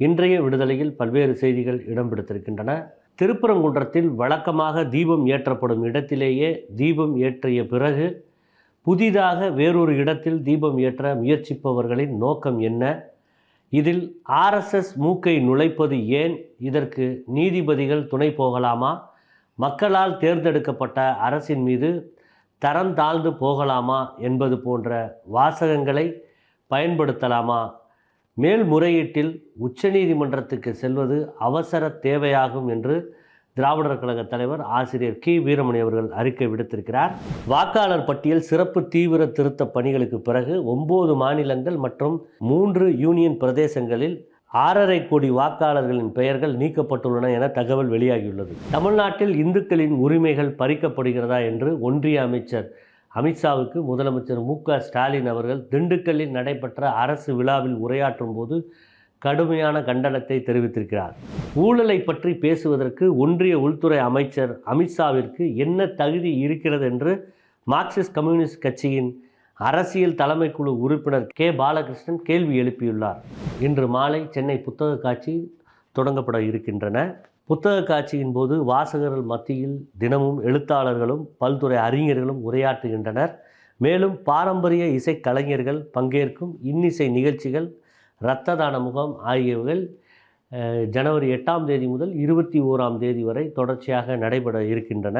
இன்றைய விடுதலையில் பல்வேறு செய்திகள் இடம் பிடித்திருக்கின்றன திருப்பரங்குன்றத்தில் வழக்கமாக தீபம் ஏற்றப்படும் இடத்திலேயே தீபம் ஏற்றிய பிறகு புதிதாக வேறொரு இடத்தில் தீபம் ஏற்ற முயற்சிப்பவர்களின் நோக்கம் என்ன? இதில் ஆர்எஸ்எஸ் மூக்கை நுழைப்பது ஏன்? இதற்கு நீதிபதிகள் துணை போகலாமா? மக்களால் தேர்ந்தெடுக்கப்பட்ட அரசின் மீது தரம் தாழ்ந்து போகலாமா என்பது போன்ற வாசகங்களை பயன்படுத்தலாமா? மேல்முறையீட்டில் உச்சநீதிமன்றத்துக்கு செல்வது அவசர தேவையாகும் என்று திராவிடர் கழக தலைவர் ஆசிரியர் கி. வீரமணி அவர்கள் அறிக்கை விடுத்திருக்கிறார். வாக்காளர் பட்டியல் சிறப்பு தீவிர திருத்த பணிகளுக்கு பிறகு ஒன்பது மாநிலங்கள் மற்றும் மூன்று யூனியன் பிரதேசங்களில் ஆறரை கோடி வாக்காளர்களின் பெயர்கள் நீக்கப்பட்டுள்ளன என தகவல் வெளியாகியுள்ளது. தமிழ்நாட்டில் இந்துக்களின் உரிமைகள் பறிக்கப்படுகிறதா என்று ஒன்றிய அமைச்சர் அமித்ஷாவுக்கு முதலமைச்சர் மு க ஸ்டாலின் அவர்கள் திண்டுக்கல்லில் நடைபெற்ற அரசு விழாவில் உரையாற்றும் போது கடுமையான கண்டனத்தை தெரிவித்திருக்கிறார். ஊழலை பற்றி பேசுவதற்கு ஒன்றிய உள்துறை அமைச்சர் அமித்ஷாவிற்கு என்ன தகுதி இருக்கிறது என்று மார்க்சிஸ்ட் கம்யூனிஸ்ட் கட்சியின் அரசியல் தலைமைக்குழு உறுப்பினர் கே. பாலகிருஷ்ணன் கேள்வி எழுப்பியுள்ளார். இன்று மாலை சென்னை புத்தக காட்சி தொடங்கப்பட இருக்கின்றன. புத்தக காட்சியின் போது வாசகர்கள் மத்தியில் தினமும் எழுத்தாளர்களும் பல்துறை அறிஞர்களும் உரையாற்றுகின்றனர். மேலும் பாரம்பரிய இசை கலைஞர்கள் பங்கேற்கும் இன்னிசை நிகழ்ச்சிகள் இரத்த தான முகாம் ஆகியவைகள் ஜனவரி எட்டாம் தேதி முதல் இருபத்தி ஓராம் தேதி வரை தொடர்ச்சியாக நடைபெற இருக்கின்றன.